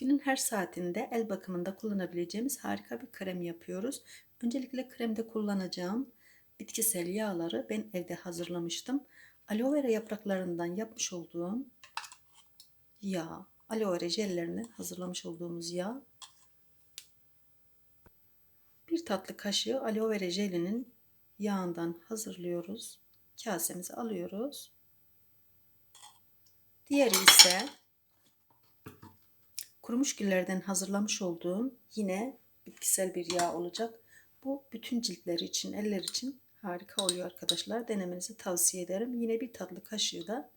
Günün her saatinde el bakımında kullanabileceğimiz harika bir krem yapıyoruz. Öncelikle kremde kullanacağım bitkisel yağları ben evde hazırlamıştım. Aloe vera yapraklarından yapmış olduğum yağ, aloe vera jellerini hazırlamış olduğumuz yağ. Bir tatlı kaşığı aloe vera jelinin yağından hazırlıyoruz. Kasemize alıyoruz. Diğeri ise kurumuş güllerden hazırlamış olduğum yine bitkisel bir yağ olacak. Bu bütün ciltler için, eller için harika oluyor arkadaşlar. Denemenizi tavsiye ederim. Yine bir tatlı kaşığı da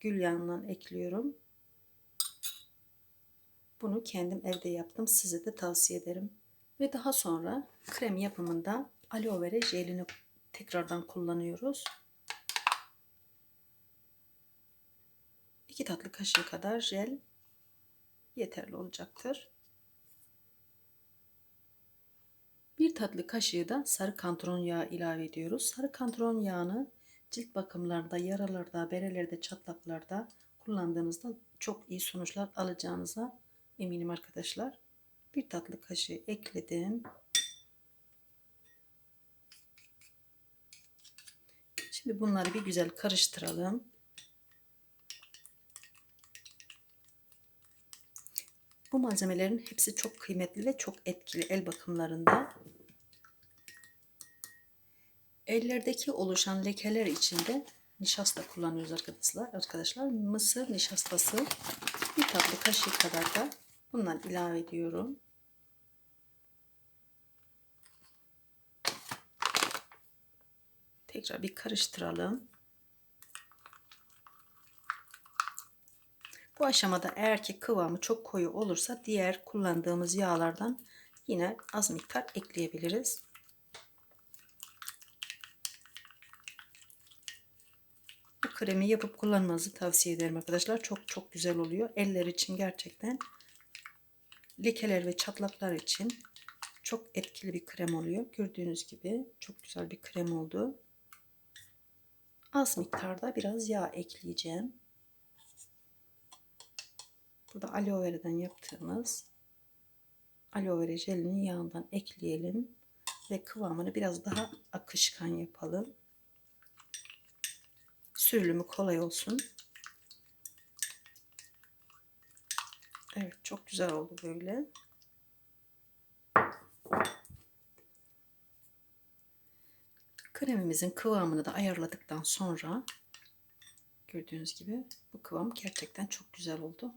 gül yağından ekliyorum. Bunu kendim evde yaptım. Size de tavsiye ederim. Ve daha sonra krem yapımında aloe vera jelini tekrardan kullanıyoruz. 2 tatlı kaşığı kadar jel yeterli olacaktır. Bir tatlı kaşığı da sarı kantron yağı ilave ediyoruz. Sarı kantron yağını cilt bakımlarda, yaralarda, berelerde, çatlaklarda kullandığınızda çok iyi sonuçlar alacağınıza eminim arkadaşlar. Bir tatlı kaşığı ekledim. Şimdi bunları bir güzel karıştıralım. Malzemelerin hepsi çok kıymetli ve çok etkili el bakımlarında. Ellerdeki oluşan lekeler içinde nişasta kullanıyoruz arkadaşlar. Arkadaşlar mısır nişastası bir tatlı kaşık kadar da bundan ilave ediyorum. Tekrar bir karıştıralım. Bu aşamada eğer ki kıvamı çok koyu olursa diğer kullandığımız yağlardan yine az miktar ekleyebiliriz. Bu kremi yapıp kullanmanızı tavsiye ederim arkadaşlar. Çok çok güzel oluyor. Eller için gerçekten lekeler ve çatlaklar için çok etkili bir krem oluyor. Gördüğünüz gibi çok güzel bir krem oldu. Az miktarda biraz yağ ekleyeceğim. Burada aloe vera'dan yaptığımız aloe vera jelinin yağından ekleyelim ve kıvamını biraz daha akışkan yapalım. Sürülümü kolay olsun. Evet çok güzel oldu böyle. Kremimizin kıvamını da ayarladıktan sonra gördüğünüz gibi bu kıvam gerçekten çok güzel oldu.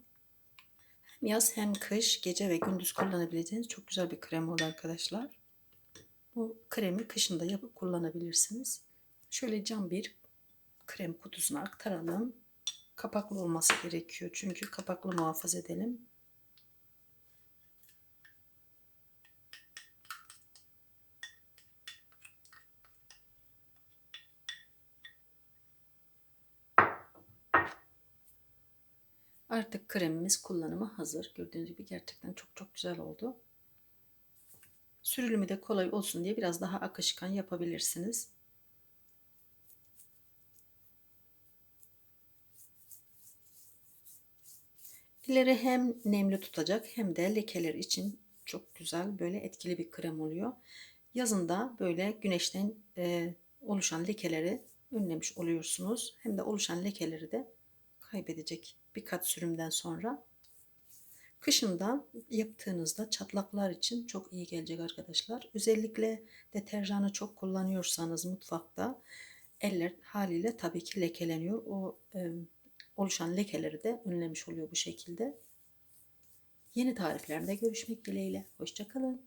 Yaz hem kış gece ve gündüz kullanabileceğiniz çok güzel bir krem oldu arkadaşlar. Bu kremi kışında yapıp kullanabilirsiniz. Şöyle cam bir krem kutusuna aktaralım. Kapaklı olması gerekiyor çünkü kapaklı muhafaza edelim. Artık kremimiz kullanıma hazır. Gördüğünüz gibi gerçekten çok çok güzel oldu. Sürülümü de kolay olsun diye biraz daha akışkan yapabilirsiniz. Elleri hem nemli tutacak hem de lekeler için çok güzel böyle etkili bir krem oluyor. Yazında böyle güneşten e, oluşan lekeleri önlemiş oluyorsunuz. Hem de oluşan lekeleri de kaybedecek birkaç sürümden sonra. Kışında yaptığınızda çatlaklar için çok iyi gelecek arkadaşlar. Özellikle deterjanı çok kullanıyorsanız mutfakta eller haliyle tabii ki lekeleniyor. O e, oluşan lekeleri de önlemiş oluyor bu şekilde. Yeni tariflerde görüşmek dileğiyle. Hoşçakalın.